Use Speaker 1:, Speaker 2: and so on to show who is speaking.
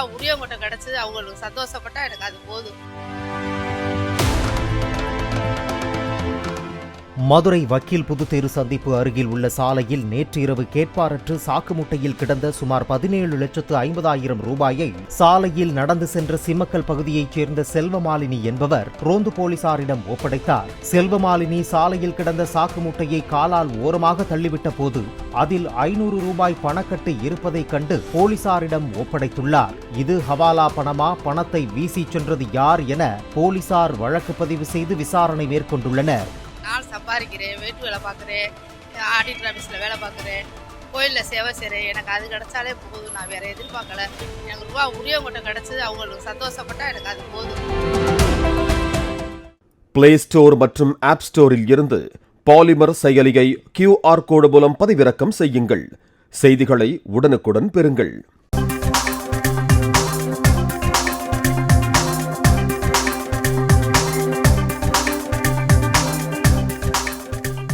Speaker 1: ரூபா உரியவங்கிட்ட கிடச்சி அவங்களுக்கு சந்தோஷப்பட்டா எனக்கு அது போதும்.
Speaker 2: மதுரை வக்கீல் புதுத்தேரு சந்திப்பு அருகில் உள்ள சாலையில் நேற்று இரவு கேட்பாரற்று சாக்கு முட்டையில் கிடந்த சுமார் பதினேழு லட்சத்து ஐம்பதாயிரம் ரூபாயை சாலையில் நடந்து சென்ற சிம்மக்கல் பகுதியைச் சேர்ந்த செல்வமாலினி என்பவர் ரோந்து போலீசாரிடம் ஒப்படைத்தார். செல்வமாலினி சாலையில் கிடந்த சாக்கு முட்டையை காலால் ஓரமாக தள்ளிவிட்ட போது அதில் ஐநூறு ரூபாய் பணக்கட்டு இருப்பதைக் கண்டு போலீசாரிடம் ஒப்படைத்துள்ளார். இது ஹவாலா பணமா? பணத்தை வீசிச் சென்றது யார் என போலீசார் வழக்கு பதிவு செய்து விசாரணை மேற்கொண்டுள்ளனர்.
Speaker 1: சம்பாதிக்கிறேன் வீட்டு வேலை பார்க்குறேன் ஆடிட்டர் ஆஃபீஸில் வேலை பார்க்குறேன் கோயிலில் சேவை செய்கிறேன் எனக்கு அது கிடைச்சாலே போதும். நான் வேறு எதிர்பார்க்கல. எனக்கு ரூபா உரியவங்கிட்ட கிடச்சி அவங்களுக்கு சந்தோஷப்பட்டா எனக்கு அது போதும்.
Speaker 3: பிளே ஸ்டோர் மற்றும் ஆப் ஸ்டோரில் இருந்து பாலிமர் செயலியை கியூஆர் கோடு மூலம் பதிவிறக்கம் செய்யுங்கள். செய்திகளை உடனுக்குடன் பெறுங்கள்.